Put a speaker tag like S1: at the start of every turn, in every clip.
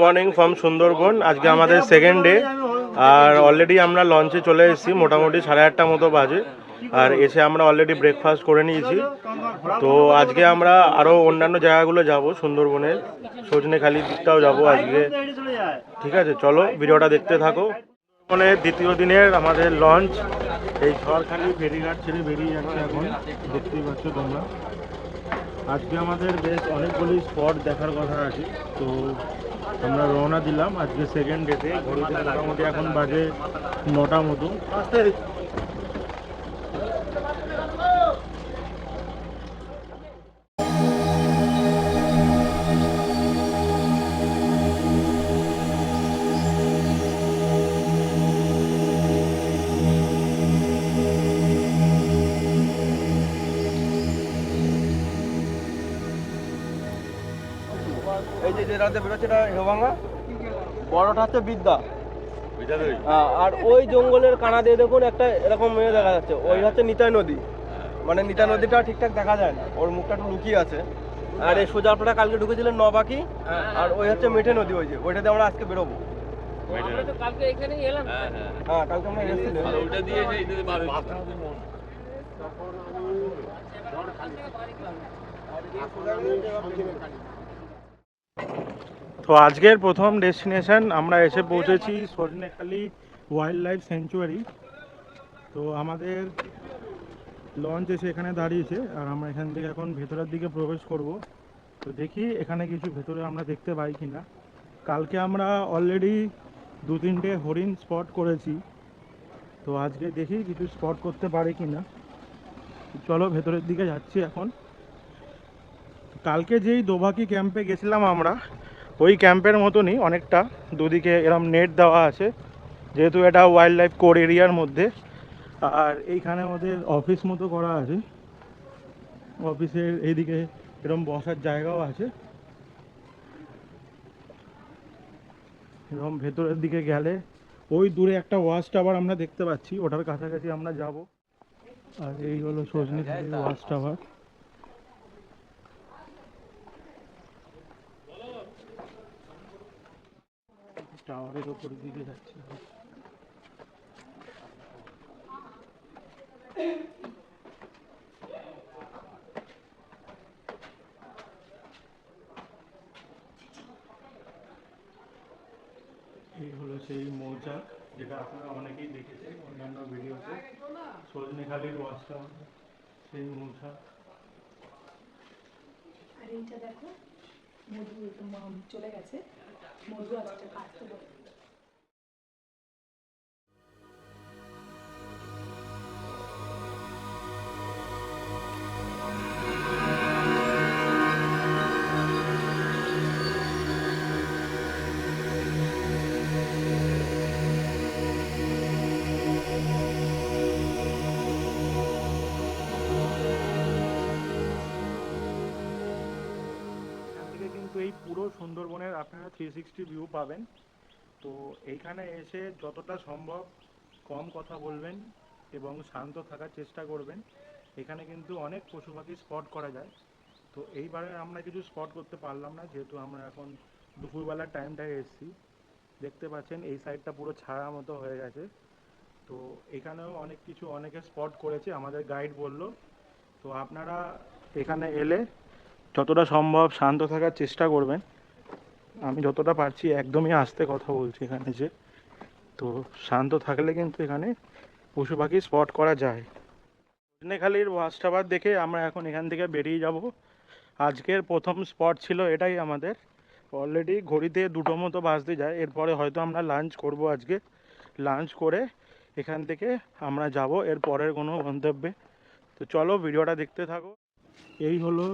S1: Morning from Sundarban আজকে আমাদের second day আর already আমরা লঞ্চে চলে এসেছি, মোটামুটি সাড়ে আটটা মতো বাজে। আর এসে আমরা অলরেডি ব্রেকফাস্ট করে নিয়েছি। তো আজকে আমরা আরও অন্যান্য জায়গাগুলো যাব, সুন্দরবনের। সজনেখালি দিকটাও যাব আজকে। ঠিক আছে, চলো ভিডিওটা দেখতে থাকো। সুন্দরবনের দ্বিতীয় দিনের আমাদের লঞ্চ এই ঝড়খালি ফেরিঘাট ছেড়ে বেরিয়ে যাচ্ছে এখন। দেখতেই পাচ্ছ তোমরা। আজকে আমাদের বেশ অনেকগুলি স্পট দেখার কথা আছে। তো আমরা রওনা দিলাম আজকে সেকেন্ড ডেতে ঘড়িতে মোটামুটি এখন বাজে নটা মতো।
S2: এই যে রাতে বেরোচ্ছে এটা হেভাঙ্গা বড়টা হচ্ছে বিদ্যা। হ্যাঁ, আর ওই জঙ্গলের কানা দিয়ে দেখুন একটা এরকম মেয়ে দেখা যাচ্ছে ওই হচ্ছে নিতাই নদী। মানে নিতাই নদীটা ঠিকঠাক দেখা যায় না ওর মুখটা একটু লুকিয়ে আছে। আর এই সোজা আপনারা কালকে ঢুকেছিলেন নবাকি আর ওই হচ্ছে মেঠে নদী ওই যে ওইটাতে আমরা আজকে বেরোবো। হ্যাঁ কালকে আমরা এসেছিলাম।
S1: তো আজকের প্রথম ডেস্টিনেশন আমরা এসে পৌঁছেছি সজনেখালি ওয়াইল্ড লাইফ স্যাংচুয়ারি তো আমাদের লঞ্চ এসে এখানে দাঁড়িয়েছে আর আমরা এখান থেকে এখন ভেতরের দিকে প্রবেশ করব। তো দেখি এখানে কিছু ভেতরে আমরা দেখতে পাই কি না কালকে আমরা অলরেডি দু তিনটে হরিণ স্পট করেছি। তো আজকে দেখি কিছু স্পট করতে পারি কিনা। চলো ভেতরের দিকে যাচ্ছি এখন। কালকে যেই দোভাকি ক্যাম্পে গেছিলাম আমরা, ওই ক্যাম্পের মতনই অনেকটা দুদিকে এরম নেট দেওয়া আছে, যেহেতু এটা ওয়াইল্ড লাইফ কোর এরিয়ার মধ্যে। আর এইখানে আমাদের অফিস মতো করা আছে। অফিসের এইদিকে এরম বসার জায়গাও আছে। এরকম ভেতরের দিকে গেলে, ওই দূরে একটা ওয়াচ টাওয়ার আমরা দেখতে পাচ্ছি, ওটার কাছাকাছি আমরা যাব। আর এই হলো সজনি ওয়াচ টাওয়ার টাওয়ারের ওপর দিকে যাচ্ছে। এই হলো সেই মৌচাক যেটা আপনারা অনেকেই দেখেছেন অন্যান্য ভিডিওতে। সজনেখালির টাওয়ার সেই মৌচাক
S3: আর এইটা দেখো মধু চলে গেছে। মধু আজকে কাটতে বলে
S1: সুন্দরবনের আপনারা থ্রি সিক্সটি ভিউ পাবেন। তো এইখানে এসে যতটা সম্ভব কম কথা বলবেন এবং শান্ত থাকার চেষ্টা করবেন। এখানে কিন্তু অনেক পশু পাখি স্পট করা যায়। তো এইবারে আমরা কিছু স্পট করতে পারলাম না, যেহেতু আমরা এখন দুপুরবেলার টাইমটায় এসেছি। দেখতে পাচ্ছেন এই সাইডটা পুরো ছায়া মতো হয়ে গেছে। তো এখানেও অনেক কিছু অনেকে স্পট করেছে, আমাদের গাইড বলল। তো আপনারা এখানে এলে যতটা সম্ভব শান্ত থাকার চেষ্টা করবেন। আমি যতটা পারছি একদমই আস্তে কথা বলছি এখানে যে। তো শান্ত থাকলে কিন্তু এখানে পশু পাখি স্পট করা যায়। সজনেখালির ওয়াচ টাওয়ার দেখে আমরা এখন এখান থেকে বেরিয়ে যাব। আজকের প্রথম স্পট ছিল এটাই আমাদের। অলরেডি ঘড়িতে দুটো মতো বাজতে যায়। এরপরে হয়তো আমরা লাঞ্চ করব আজকে। লাঞ্চ করে এখান থেকে আমরা যাব এর পরের কোনো গন্তব্যে। তো চলো ভিডিওটা দেখতে থাকো। এই হলো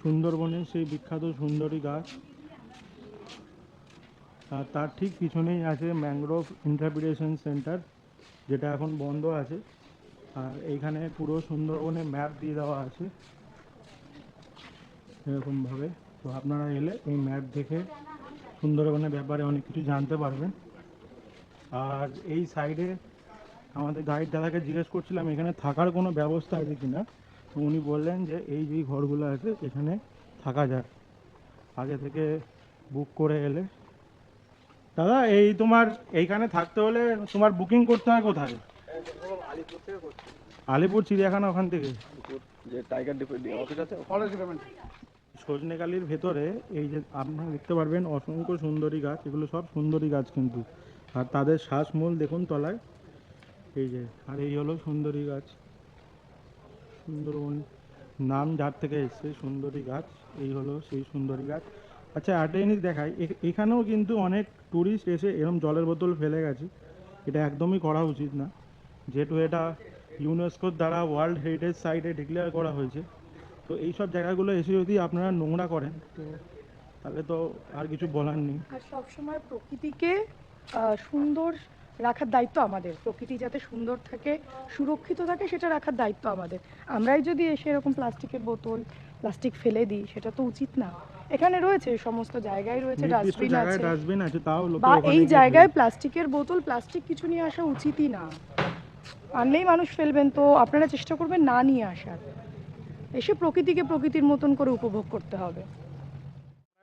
S1: সুন্দরবনের সেই বিখ্যাত সুন্দরী গাছ। তার ঠিক পিছনেই আছে ম্যানগ্রোভ ইন্টারপ্রিটেশন সেন্টার, যেটা এখন বন্ধ আছে। আর এইখানে পুরো সুন্দরবনে ম্যাপ দিয়ে দেওয়া আছে এরকমভাবে। তো আপনারা এলে এই ম্যাপ দেখে সুন্দরবনের ব্যাপারে অনেক কিছু জানতে পারবেন। আর এই সাইডে আমাদের গাইড দাদাকে জিজ্ঞেস করছিলাম, এখানে থাকার কোনো ব্যবস্থা আছে কিনা? তো উনি বললেন যে, এই যে ঘরগুলো আছে, এখানে থাকা যায়। আগে থেকে বুক করে এলে দাদা, এই তোমার এইখানে থাকতে হলে তোমার বুকিং করতে হয় কোথায়?
S2: আলিপুর
S1: চিড়িয়াখানা ওখান থেকে।
S2: টাইগার
S1: সজনেকালির ভেতরে এই যে আপনারা দেখতে পারবেন অসংখ্য সুন্দরী গাছ, এগুলো সব সুন্দরী গাছ কিন্তু। আর তাদের শ্বাসমূল দেখুন তলায়। এই যে, আর এই হলো সুন্দরী গাছ। সুন্দরবন নাম যার থেকে এসছে, সুন্দরী গাছ। এই হলো সেই সুন্দরী গাছ। আচ্ছা একটা জিনিস দেখাই এখানেও কিন্তু অনেক ট্যুরিস্ট এসে এরম জলের বোতল ফেলে গেছে। এটা একদমই করা উচিত না। যেহেতু এটা ইউনেস্কোর দ্বারা ওয়ার্ল্ড হেরিটেজ সাইটে ডিক্লেয়ার করা হয়েছে। তো এই সব জায়গাগুলো এসে যদি আপনারা নোংরা করেন, তো তাহলে তো আর কিছু বলার নেই।
S3: আর সবসময় প্রকৃতিকে সুন্দর রাখার দায়িত্ব আমাদের। প্রকৃতি যাতে সুন্দর থাকে সুরক্ষিত থাকে সেটা রাখার দায়িত্ব আমাদের। আমরাই যদি এসে এরকম প্লাস্টিকের বোতল প্লাস্টিক ফেলে দিই সেটা তো উচিত না। এখানে রয়েছে সমস্ত জায়গায় রয়েছে ডাস্টবিন আছে।
S1: ডাস্টবিন আছে তাও
S3: বা এই জায়গায় প্লাস্টিকের বোতল প্লাস্টিক কিছু নিয়ে আসা উচিতই না। আনলেই মানুষ ফেলবেন তো আপনারা চেষ্টা করবেন না নিয়ে আসার। এসে প্রকৃতিকে প্রকৃতির মতন করে উপভোগ করতে হবে।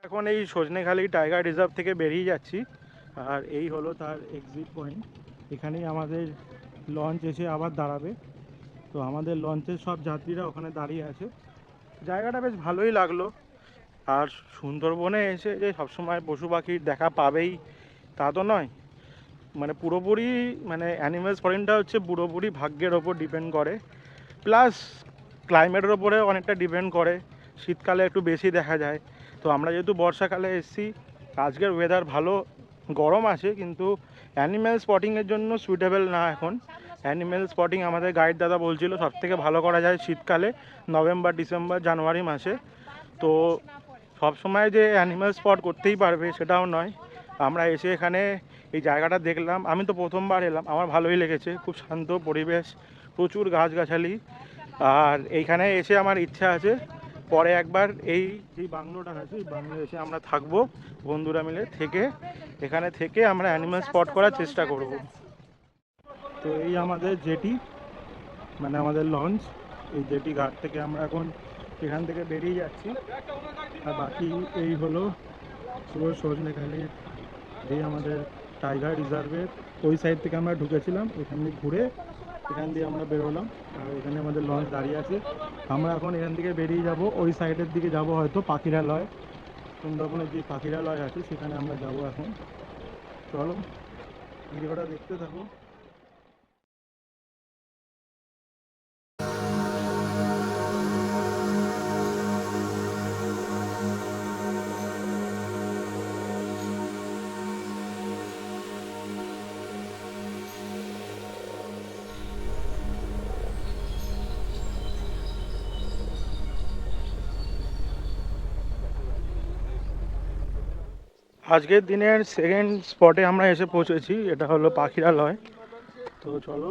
S1: এখন এই সজনেখালি টাইগার রিজার্ভ থেকে বেরিয়ে যাচ্ছি। আর এই হলো তার এক্সিট পয়েন্ট এখানেই আমাদের লঞ্চ এসে আবার দাঁড়াবে। তো আমাদের লঞ্চের সব যাত্রীরা ওখানে দাঁড়িয়ে আছে। জায়গাটা বেশ ভালোই লাগল। আর সুন্দরবনে এসে যে সবসময় পশু পাখির দেখা পাবেই, তা তো নয়। মানে পুরোপুরি মানে অ্যানিমেল স্পটিংটা হচ্ছে পুরোপুরি ভাগ্যের ওপর ডিপেন্ড করে। প্লাস ক্লাইমেটের ওপরে অনেকটা ডিপেন্ড করে। শীতকালে একটু বেশি দেখা যায়। তো আমরা যেহেতু বর্ষাকালে এসেছি, আজকের ওয়েদার ভালো গরম আছে, কিন্তু অ্যানিম্যাল স্পটিংয়ের জন্য সুইটেবল না এখন। অ্যানিম্যাল স্পটিং আমাদের গাইড দাদা বলছিল, সব থেকে ভালো করা যায় শীতকালে, নভেম্বর, ডিসেম্বর, জানুয়ারি মাসে। তো সব সময় যে অ্যানিম্যাল স্পট করতেই পারবে সেটাও নয়। আমরা এসে এখানে এই জায়গাটা দেখলাম। আমি তো প্রথমবার এলাম, আমার ভালোই লেগেছে। খুব শান্ত পরিবেশ, প্রচুর গাছগাছালি। আর এইখানে এসে আমার ইচ্ছা আছে পরে একবার এই যে বাংলোটা আছে এই বাংলো এসে আমরা থাকব, বন্ধুরা মিলে থেকে। এখানে থেকে আমরা অ্যানিমাল স্পট করার চেষ্টা করব। তো এই আমাদের জেটি মানে আমাদের লঞ্চ এই জেটি ঘাট থেকে আমরা এখন এখান থেকে বেরিয়ে যাচ্ছি। আর বাকি এই হলো পুরো সজনেখালির এই আমাদের টাইগার রিজার্ভের ওই সাইড থেকে আমরা ঢুকেছিলাম, এখান ঘুরে এখান দিয়ে আমরা বেরোলাম। আর এখানে আমাদের লঞ্চ দাঁড়িয়ে আছে। আমরা এখন এখান থেকে বেরিয়ে যাব, ওই সাইডের দিকে যাব হয়তো, পাখিরালয়, সুন্দরবনের যে পাখিরালয় আছে, সেখানে আমরা যাব এখন। চলো, ভিডিওটা দেখতে থাকো। আজকের দিনের সেকেন্ড স্পটে আমরা এসে পৌঁছেছি, এটা হলো পাখিরালয়। তো চলো,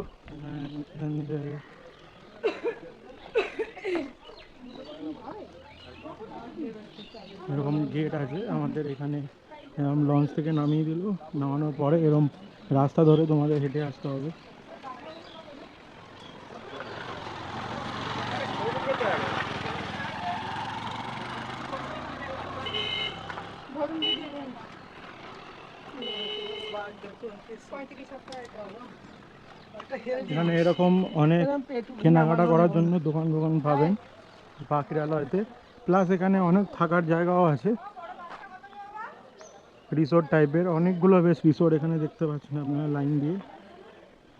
S1: এরকম গেট আছে আমাদের এখানে। এরকম লঞ্চ থেকে নামিয়ে দিল, নামানোর পরে এরকম রাস্তা ধরে তোমাদের হেঁটে আসতে হবে এখানে এরকম অনেক কেনাকাটা করার জন্য দোকান দোকান পাবেন পাখিরালয়তে প্লাস এখানে অনেক থাকার জায়গাও আছে। রিসোর্ট টাইপের অনেকগুলো বেশ রিসোর্ট এখানে দেখতে পাচ্ছেন আপনারা লাইন দিয়ে।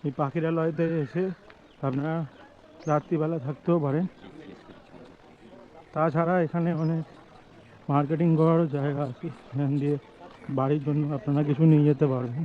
S1: এই পাখিরালয়তে এসে আপনারা রাত্রিবেলা থাকতেও পারেন। তাছাড়া এখানে অনেক মার্কেটিং করারও জায়গা আছে। এখান দিয়ে বাড়ির জন্য আপনারা কিছু নিয়ে যেতে পারবেন।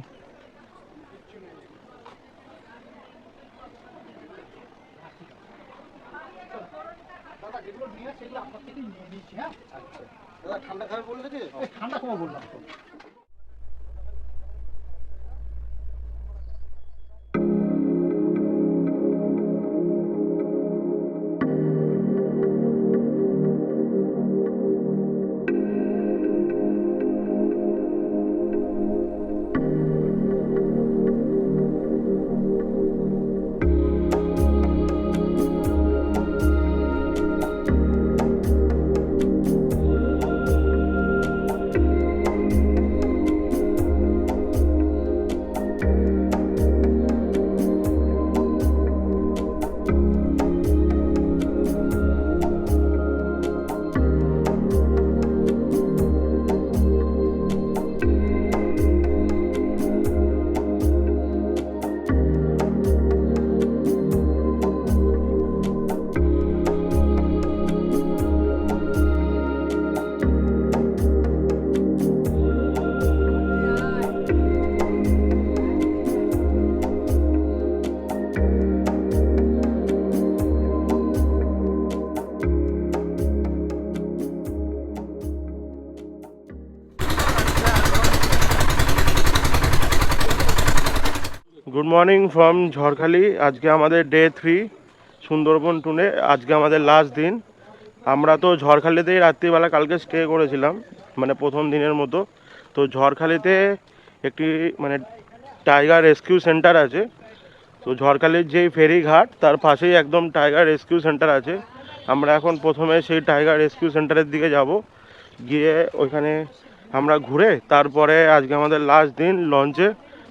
S1: মর্নিং ফ্রম ঝড়খালি আজকে আমাদের ডে থ্রি সুন্দরবন টুনে আজকে আমাদের লাস্ট দিন। আমরা তো ঝড়খালিতেই রাত্রিবেলা কালকে স্টে করেছিলাম মানে প্রথম দিনের মতো। তো ঝড়খালিতে একটি মানে টাইগার রেস্কিউ সেন্টার আছে। তো ঝড়খালির যেই ফেরিঘাট তার পাশেই একদম টাইগার রেস্কিউ সেন্টার আছে। আমরা এখন প্রথমে সেই টাইগার রেস্কিউ সেন্টারের দিকে যাব। গিয়ে ওইখানে আমরা ঘুরে, তারপরে আজকে আমাদের লাস্ট দিন লঞ্চে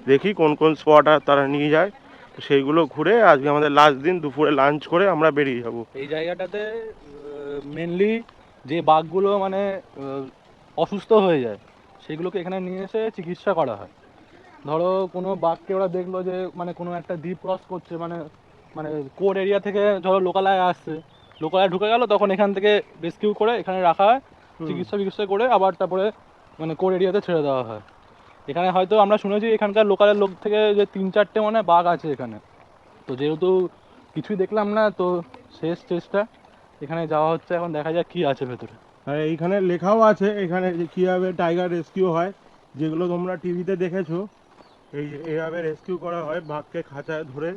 S1: দেখি কোন কোন স্পট আর তারা নিয়ে যায়। তো সেইগুলো ঘুরে আজকে আমাদের লাস্ট দিন দুপুরে লাঞ্চ করে আমরা বেরিয়ে যাব।
S4: এই জায়গাটাতে মেনলি যে বাঘগুলো মানে অসুস্থ হয়ে যায় সেগুলোকে এখানে নিয়ে এসে চিকিৎসা করা হয়। ধরো কোনো বাঘকে ওরা দেখল যে মানে কোনো একটা দ্বীপ ক্রস করছে মানে মানে কোর এরিয়া থেকে ধরো লোকালয়ে আসছে। লোকালয়ে ঢুকে গেল তখন এখান থেকে রেস্কিউ করে এখানে রাখা হয়। চিকিৎসা চিকিৎসা করে আবার তারপরে মানে কোর এরিয়াতে ছেড়ে দেওয়া হয়। এখানে হয়তো আমরা শুনেছি এখানকার লোকালের লোক থেকে যে তিন চারটে মানে বাঘ আছে এখানে। তো যেহেতু কিছুই দেখলাম না তো শেষ চেষ্টা। এখানে যাওয়া হচ্ছে এখন দেখা যাক কি আছে ভেতরে।
S1: আর এইখানে লেখাও আছে এখানে যে কীভাবে টাইগার রেস্কিউ হয় যেগুলো তোমরা টিভিতে দেখেছ। এই যে এইভাবে রেস্কিউ করা হয় বাঘকে খাঁচায় ধরে।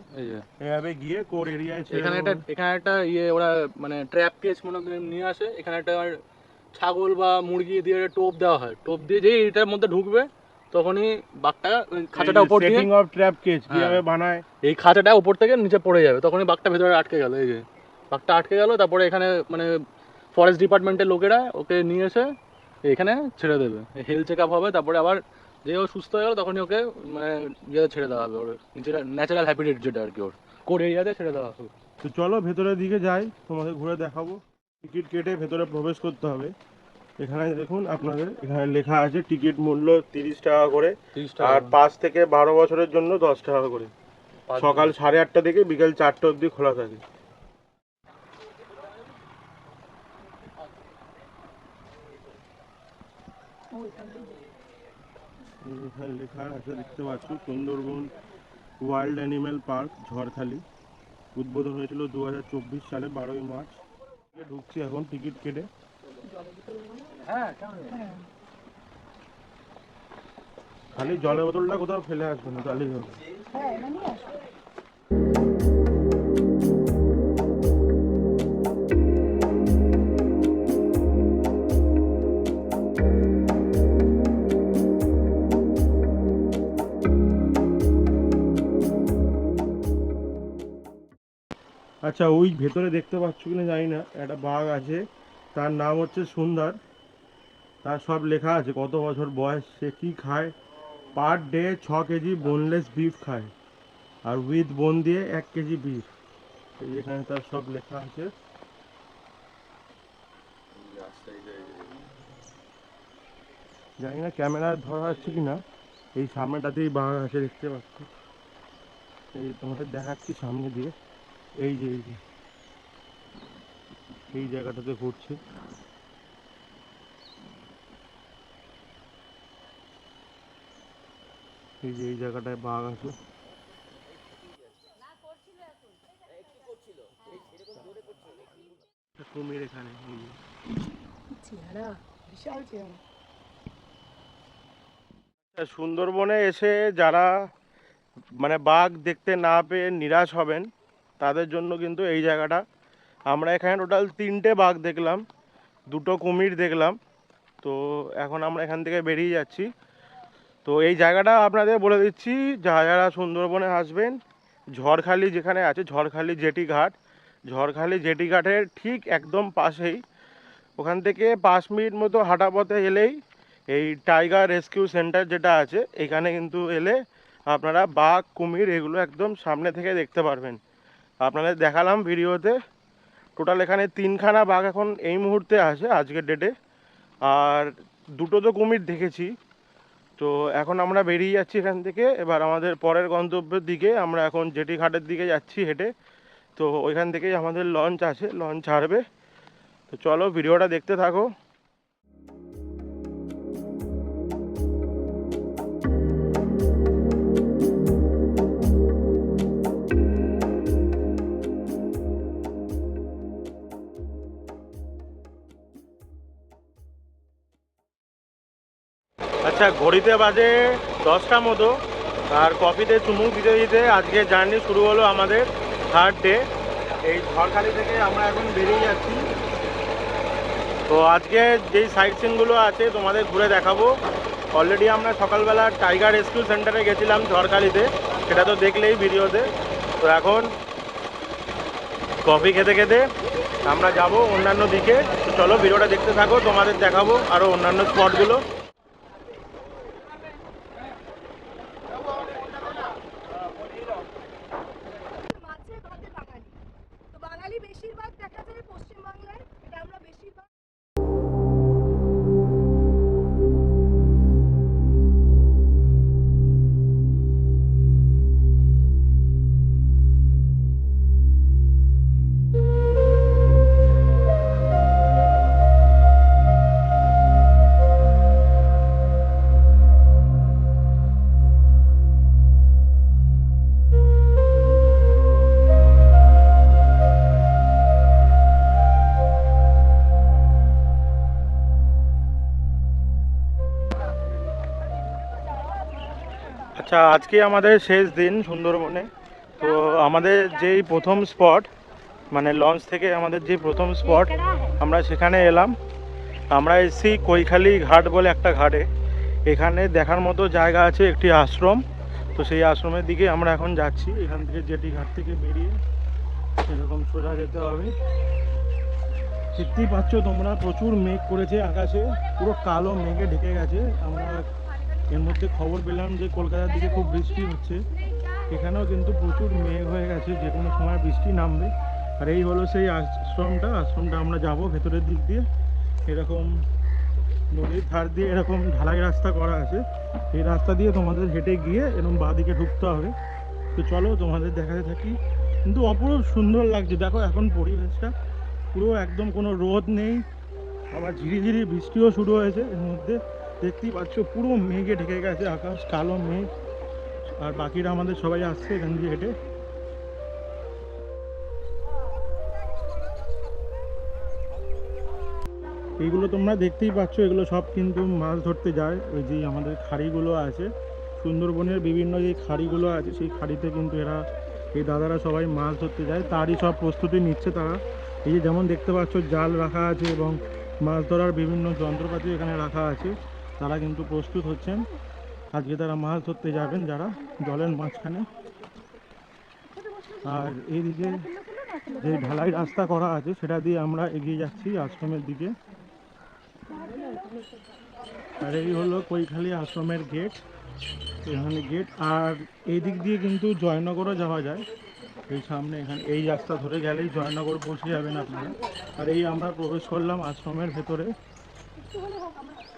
S1: এইভাবে গিয়ে কোর এরিয়ায়
S4: এখানে একটা এখানে একটা ইয়ে ওরা মানে ট্র্যাপ কেস মনে করে নিয়ে আসে। এখানে একটা ছাগল বা মুরগি দিয়ে একটা টোপ দেওয়া হয়। টোপ দিয়ে যেই এটার মধ্যে ঢুকবে তখনই বাঘটা খাঁচাটা উপর দিয়ে
S1: সেটিং অফ ট্র্যাপ কেজ কীভাবে
S4: হ্যাঁ।
S1: বানায়?
S4: এই খাঁচাটা উপর থেকে নিচে পড়ে যাবে। তখনই বাঘটা ভেতরে আটকে গেল এই যে। বাঘটা আটকে গেল তারপরে এখানে মানে ফরেস্ট ডিপার্টমেন্টের লোকেরা ওকে নিয়ে এসে এখানে ছেড়ে দেবে। হেলথ চেক আপ হবে তারপরে আবার যে ও সুস্থ হয়ে গেল তখনই ওকে মানে ইয়ে ছেড়ে দেওয়া হবে ওর নিজের ন্যাচারাল হ্যাবিটেট যেটা আর কি ওর কোর এরিয়াতে ছেড়ে দেওয়া হবে।
S1: তো চলো ভেতরের দিকে যাই তোমাদের ঘুরে দেখাবো। টিকিট কেটে ভেতরে প্রবেশ করতে হবে। এখানে দেখুন আপনাদের এখানে লেখা আছে টিকিট মূল্য তিরিশ টাকা করে আর পাঁচ থেকে বারো বছরের জন্য দশ টাকা করে। সকাল সাড়ে আটটা থেকে বিকেল চারটে অবধি খোলা থাকে। লেখা আছে দেখতে পাচ্ছ Sundarban wild animal park Jharkhali. উদ্বোধন হয়েছিল দু সালে বারোই মার্চ। ঢুকছি এখন টিকিট কেটে। খালি জলের বোতলটা কোথাও ফেলে আসবে না তাহলেই হবে। আচ্ছা ওই ভেতরে দেখতে পাচ্ছ কিনা জানি না একটা বাঘ আছে। তার নাম হচ্ছে সুন্দর। তার সব লেখা আছে, কত বছর বয়স, সে কি খায়? পার ডে ছ কেজি বোনলেস বিফ খায় আর উইথ বোন দিয়ে এক কেজি বিফ এখানে তার সব লেখা আছে। জানি না ক্যামেরা ধরা আছে কি না এই সামনেটাতেই বাঘ আছে, দেখতে পাচ্ছি? এই তোমাদের দেখাচ্ছি সামনে দিয়ে। এই যে এই যে। এই জায়গাটাতে ঘুরছে। এই যে এই জায়গাটায় বাঘ আছে। কুমির এখানে আচ্ছা, সুন্দরবনে এসে যারা মানে বাঘ দেখতে না পেয়ে নিরাশ হবেন তাদের জন্য কিন্তু এই জায়গাটা আমরা এখানে টোটাল তিনটে বাঘ দেখলাম, দুটো কুমির দেখলাম, তো এখন আমরা এখান থেকে বেরিয়ে যাচ্ছি। তো এই জায়গাটা আপনাদের বলে দিচ্ছি, যারা যারা সুন্দরবনে আসবেন, ঝড়খালি যেখানে আছে, ঝড়খালি জেটি ঘাট। ঝড়খালি জেটি ঘাটের ঠিক একদম পাশেই। ওখান থেকে পাঁচ মিনিট মতো হাঁটা পথে এলেই এই টাইগার রেস্কিউ সেন্টার যেটা আছে, এখানে কিন্তু এলে আপনারা বাঘ, কুমির এগুলো একদম সামনে থেকে দেখতে পারবেন। আপনাদের দেখালাম ভিডিওতে। টোটাল এখানে তিনখানা বাঘ এখন এই মুহূর্তে আছে আজকের ডেটে আর দুটো তো কুমির দেখেছি। তো এখন আমরা বেরিয়ে যাচ্ছি এখান থেকে। এবার আমাদের পরের গন্তব্যের দিকে আমরা এখন জেটি ঘাটের দিকে যাচ্ছি হেঁটে। তো ওইখান থেকেই আমাদের লঞ্চ আছে লঞ্চ ছাড়বে। তো চলো ভিডিওটা দেখতে থাকো। আচ্ছা ঘড়িতে বাজে দশটা মতো। আর কফিতে চুমুক দিতে দিতে আজকে জার্নি শুরু হলো আমাদের থার্ড ডে এই ঝড়খালি থেকে আমরা এখন বেরিয়ে যাচ্ছি। তো আজকে যেই সাইট সিনগুলো আছে তোমাদের ঘুরে দেখাবো। অলরেডি আমরা সকালবেলা টাইগার রেস্কিউ সেন্টারে গেছিলাম ঝড়খালিতে। সেটা তো দেখলেই ভিডিওতে। তো এখন কফি খেতে খেতে আমরা যাব অন্যান্য দিকে। তো চলো ভিডিওটা দেখতে থাকো, তোমাদের দেখাবো আরও অন্যান্য স্পটগুলো আচ্ছা আজকে আমাদের শেষ দিন সুন্দরবনে। তো আমাদের যেই প্রথম স্পট মানে লঞ্চ থেকে আমাদের যে প্রথম স্পট, আমরা সেখানে এলাম। আমরা এসেছি কৈখালি ঘাট বলে একটা ঘাটে। এখানে দেখার মতো জায়গা আছে, একটি আশ্রম। তো সেই আশ্রমের দিকে আমরা এখন যাচ্ছি। এখান থেকে জেটি ঘাট থেকে বেরিয়ে এরকম সোজা যেতে হবে। দেখতেই পাচ্ছ তোমরা, প্রচুর মেঘ করেছে আকাশে। পুরো কালো মেঘে ঢেকে গেছে। আমরা এর মধ্যে খবর পেলাম যে কলকাতার দিকে খুব বৃষ্টি হচ্ছে। এখানেও কিন্তু প্রচুর মেঘ হয়ে গেছে, যে কোনো সময় বৃষ্টি নামবে। আর এই হলো সেই আশ্রমটা আশ্রমটা আমরা যাব ভেতরের দিক দিয়ে। এরকম নদীর ধার দিয়ে এরকম ঢালাই রাস্তা করা আছে। এই রাস্তা দিয়ে তোমাদের হেঁটে গিয়ে এরকম বাঁদিকে ঢুকতে হবে। তো চলো তোমাদের দেখাতে থাকি। কিন্তু অপরূপ সুন্দর লাগছে। দেখো এখন পরিবেশটা পুরো একদম কোনো রোদ নেই। আবার ঝিরিঝিরি বৃষ্টিও শুরু হয়েছে এর মধ্যে। দেখতেই পাচ্ছ, পুরো মেঘে ঢেকে গেছে আকাশ, কালো মেঘ। আর বাকিরা আমাদের সবাই আসছে এখান দিয়ে হেঁটে। এইগুলো তোমরা দেখতেই পাচ্ছ, এগুলো সব কিন্তু মাছ ধরতে যায়। ওই যে আমাদের খাড়িগুলো আছে, সুন্দরবনের বিভিন্ন যে খাড়িগুলো আছে, সেই খাড়িতে কিন্তু এরা, এই দাদারা সবাই মাছ ধরতে যায়। তারই সব প্রস্তুতি নিচ্ছে তারা। এই যে যেমন দেখতে পাচ্ছ, জাল রাখা আছে এবং মাছ ধরার বিভিন্ন যন্ত্রপাতি এখানে রাখা আছে। তারা কিন্তু প্রস্তুত হচ্ছেন। আজকে তারা মাছ ধরতে যাবেন যারা জলের মাঝখানে। আর এইদিকে যে ঢালাই রাস্তা করা আছে, সেটা দিয়ে আমরা এগিয়ে যাচ্ছি আশ্রমের দিকে। আর এই হলো কৈখালি আশ্রমের গেট, এখানে গেট। আর এই দিক দিয়ে কিন্তু জয়নগরও যাওয়া যায়। এই সামনে এখানে এই রাস্তা ধরে গেলেই জয়নগর পৌঁছে যাবেন আপনারা। আর এই আমরা প্রবেশ করলাম আশ্রমের ভেতরে।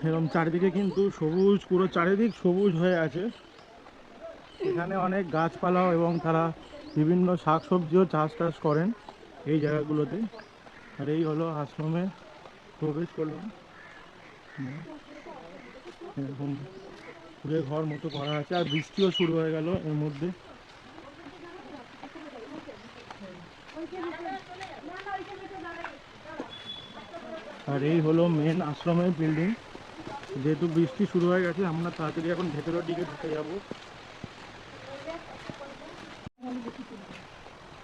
S1: এরকম চারিদিকে কিন্তু সবুজ, পুরো চারিদিক সবুজ হয়ে আছে। এখানে অনেক গাছপালাও এবং তারা বিভিন্ন শাকসবজিও চাষ টাস করেন এই জায়গাগুলোতে। আর এই হলো আশ্রমে প্রবেশ করলাম। এরকম কুড়ে ঘর মতো করা আছে আর বৃষ্টিও শুরু হয়ে গেল এর মধ্যে। আর এই হলো মেন আশ্রমের বিল্ডিং যেহেতু বৃষ্টি শুরু হয়ে গেছে আমরা তাড়াতাড়ি এখন ভেতরের দিকে ঢুকে যাব।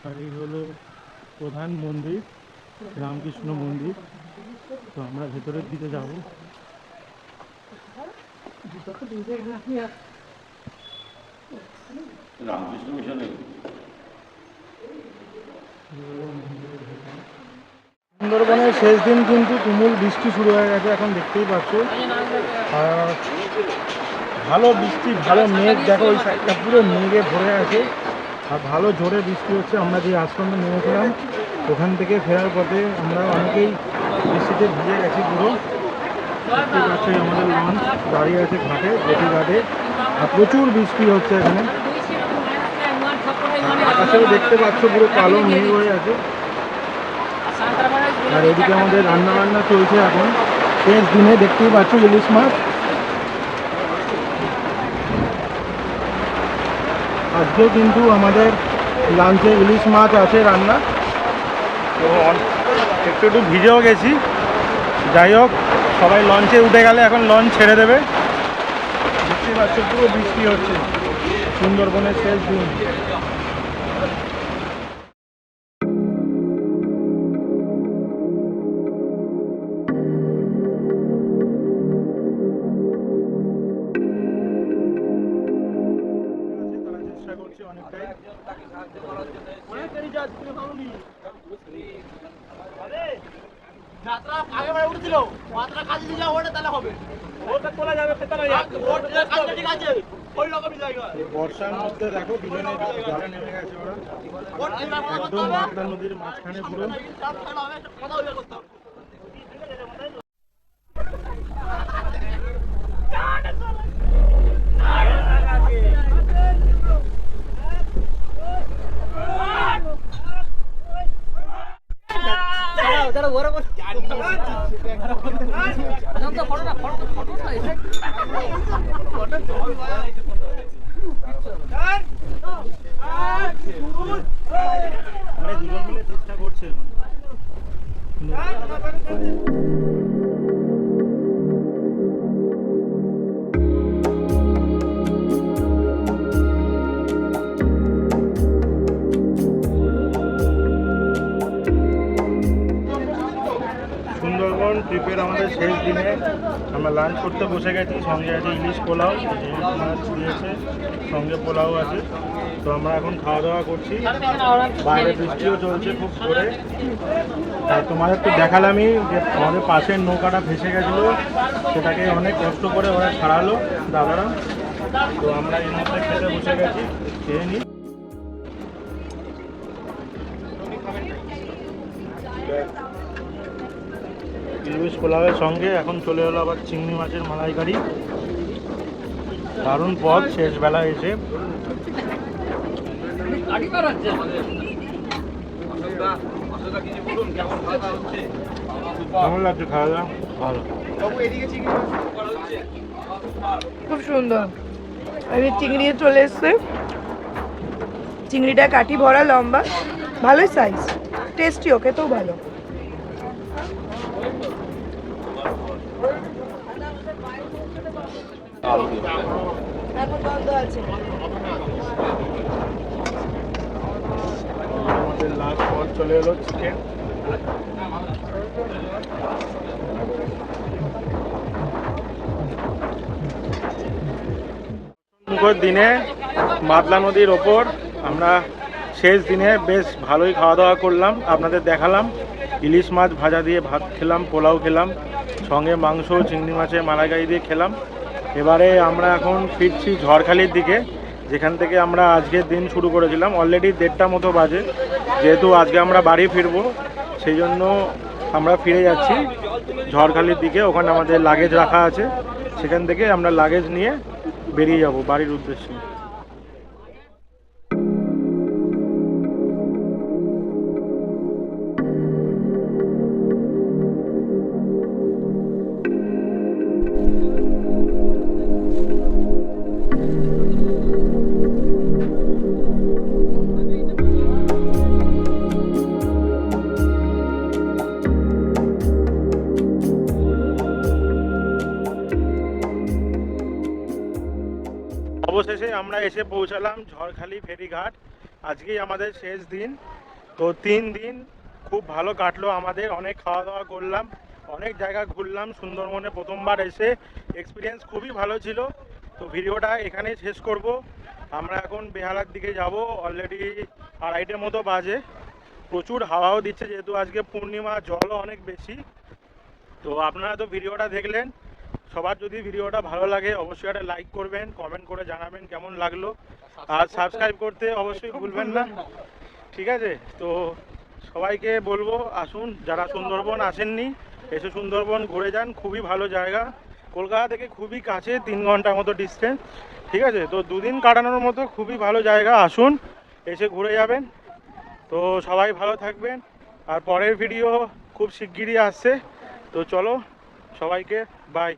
S1: আর এই হলো প্রধান মন্দির রামকৃষ্ণ মন্দির। তো আমরা ভেতরের দিকে যাব। সুন্দরবনের শেষ দিন কিন্তু তুমুল বৃষ্টি শুরু হয়ে গেছে, এখন দেখতেই পাচ্ছ। ভালো বৃষ্টি, ভালো মেঘ, দেখো ওই সাইডটা পুরো মেঘে ভরে আছে। আর ভালো জোরে বৃষ্টি হচ্ছে, আমরা যে আশ্রমে নেমেছিলাম, ওখান থেকে ফেরার পথে আমরা অনেকেই বৃষ্টিতে ভিজে গেছি পুরো। দেখতেই পাচ্ছ আমাদের লঞ্চ, দাঁড়িয়ে আছে ঘাটে জেটি ঘাটে। আর প্রচুর বৃষ্টি হচ্ছে এখানে। আকাশেও দেখতে পাচ্ছ পুরো কালো মেঘ হয়ে আছে। আর এদিকে আমাদের রান্না বান্না চলছে এখন। শেষ দিনে দেখতেই পাচ্ছ ইলিশ মাছ। আজকেও কিন্তু আমাদের লাঞ্চে ইলিশ মাছ আছে রান্না। তো একটু একটু ভিজেও গেছি। যাই হোক, সবাই লঞ্চে উঠে গেলে এখন লঞ্চ ছেড়ে দেবে। দেখতেই পাচ্ছ পুরো বৃষ্টি হচ্ছে। সুন্দরবনের শেষ দিন।
S2: কাজে ওটা তাহলে হবে। ওটা তোলা যাবে সেটা ওটা কাজটা ঠিক আছে। ওই রকমই জায়গা।
S1: বর্ষার মধ্যে দেখো দুজনে জলে নেমে গেছে ওরা। একদম মাতলা নদীর মাঝখানে পুরো।
S2: কথা বলে করতে হবে।
S1: মানে দুজন লাঞ্চ করতে বসে গেছি, সঙ্গে আছে ইলিশ পোলাও মাছ দিয়েছে, সঙ্গে পোলাও আছে। তো আমরা এখন খাওয়া দাওয়া করছি। বাইরে বৃষ্টিও চলছে খুব জোরে। আর তোমাদের তো দেখালামই যে আমাদের পাশের নৌকাটা ভেসে গেছিল, সেটাকে অনেক কষ্ট করে ওরা ছাড়ালো দাদারা। তো আমরা এর মধ্যে খেতে বসে গেছি, খেয়ে নিই। ইলিশ পোলাওয়ের সঙ্গে এখন চলে এলো আবার চিংড়ি মাছের মালাইকারি। দারুণ পথ শেষ বেলা এসে। কেমন লাগছে খাওয়া দাওয়া ভালো।
S3: খুব সুন্দর। আমি চিংড়ি চলে এসছে। চিংড়িটা কাঠি ভরা, লম্বা। ভালোই সাইজ টেস্টি ওকে তো ভালো।
S1: আমাদের লাস্ট চলে এলো চিকেন দিনে মাতলা নদীর ওপর, আমরা শেষ দিনে বেশ ভালোই খাওয়া দাওয়া করলাম, আপনাদের দেখালাম। ইলিশ মাছ ভাজা দিয়ে ভাত খেলাম, পোলাও খেলাম, সঙ্গে মাংস, চিংড়ি মাছের মালাইকারি দিয়ে খেলাম। এবারে আমরা এখন ফিরছি ঝড়খালির দিকে, যেখান থেকে আমরা আজকের দিন শুরু করেছিলাম। অলরেডি দেড়টা মতো বাজে, যেহেতু আজকে আমরা বাড়ি ফিরবো, সেই জন্য আমরা ফিরে যাচ্ছি ঝড়খালির দিকে। ওখানে আমাদের লাগেজ রাখা আছে, সেখান থেকে আমরা লাগেজ নিয়ে বেরিয়ে যাব বাড়ির উদ্দেশ্যে। পৌঁছালাম ঝড়খালি ফেরিঘাট। আজকেই আমাদের শেষ দিন। তো তিন দিন খুব ভালো কাটলো আমাদের। অনেক খাওয়া দাওয়া করলাম, অনেক জায়গা ঘুরলাম। সুন্দরবনে প্রথমবার এসে এক্সপিরিয়েন্স খুবই ভালো ছিল। তো ভিডিওটা এখানেই শেষ করব। আমরা এখন বেহালার দিকে যাব। অলরেডি আড়াইটের মতো বাজে। প্রচুর হাওয়াও দিচ্ছে, যেহেতু আজকে পূর্ণিমা, জলও অনেক বেশি। তো আপনারা তো ভিডিওটা দেখলেন। সবার যদি ভিডিওটা ভালো লাগে অবশ্যই একটা লাইক করবেন কমেন্ট করে জানাবেন কেমন লাগল। আর সাবস্ক্রাইব করতে অবশ্যই ভুলবেন না। ঠিক আছে? তো সবাইকে বলব আসুন যারা সুন্দরবন আসেননি এসে সুন্দরবন ঘুরে যান খুবই ভালো জায়গা। কলকাতা থেকে খুবই কাছে তিন ঘণ্টার মতো ডিস্টেন্স ঠিক আছে? তো দুদিন কাটানোর মতো খুবই ভালো জায়গা আসুন এসে ঘুরে যাবেন। তো সবাই ভালো থাকবেন। আর পরের ভিডিও খুব শিগগিরই আসছে। তো চলো সবাইকে বাই